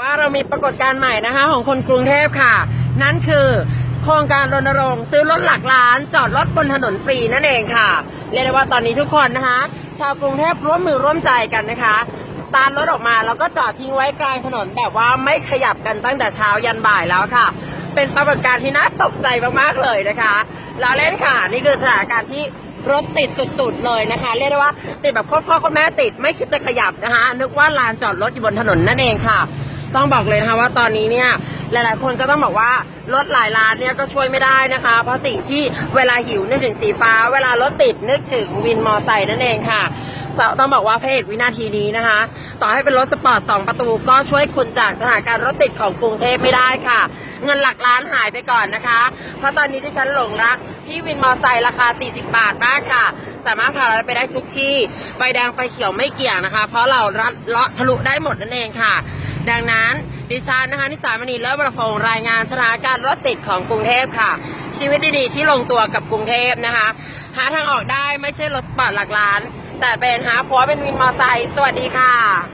ว่าเรามีปรากฏการณ์ใหม่นะคะ ของคนกรุงเทพค่ะ นั่นคือโครงการรณรงค์ซื้อรถหลักล้าน จอดรถบนถนนฟรีนั่นเองค่ะ เรียกได้ว่าตอนนี้ทุกคนนะคะ ชาวกรุงเทพร่วมมือร่วมใจกันนะคะสตาร์ทรถออกมาแล้วก็จอดทิ้งไว้กลางถนนแบบว่าไม่ขยับกันตั้งแต่เช้ายันบ่ายแล้วค่ะ เป็นปรากฏการณ์ที่น่าตกใจมากๆเลยนะคะแล้วเล่นค่ะนี่คือสถานการณ์ที่รถติดสุดๆเลยนะคะ เรียกได้ว่าติดแบบคตรพ่อคตรแม่ติดไม่คิดจะขยับนะคะนึกว่าลานจอดรถอยู่บนถนนนั่นเองค่ะ ต้องบอกเลยนะคะว่าตอนนี้เนี่ยหลายๆ คนก็ต้องบอกว่ารถหลายร้านเนี่ยก็ช่วยไม่ได้นะคะ เพราะสิ่งที่เวลาหิวนึกถึงสีฟ้า เวลารถติดนึกถึงวินมอไซค์นั่นเองค่ะต้องบอกว่าพระเอกวินาทีนี้นะคะ ต่อให้เป็นรถสปอร์ต2ประตูก็ช่วยคุณจากสถานการณ์รถติดของกรุงเทพไม่ได้ค่ะ เงินหลักล้านหายไปก่อนนะคะ เพราะตอนนี้ที่ฉันหลงรักพี่วินมอไซค์ราคา 40 บาทมากค่ะ สามารถพาเราไปได้ทุกที่ไฟแดงไฟเขียวไม่เกี่ยงนะคะ เพราะเราลัดเลาะทะลุได้หมดนั่นเองค่ะ ดังนั้น ดิฉันนะคะนิสามณีเลิศประพงรายงานสถานการณ์รถติดของกรุงเทพค่ะ ชีวิตดีๆที่ลงตัวกับกรุงเทพนะคะ หาทางออกได้ไม่ใช่รถสปอร์ตหลักล้าน แต่เป็นหาผัวเป็นวินมอเตอร์ไซค์สวัสดีค่ะ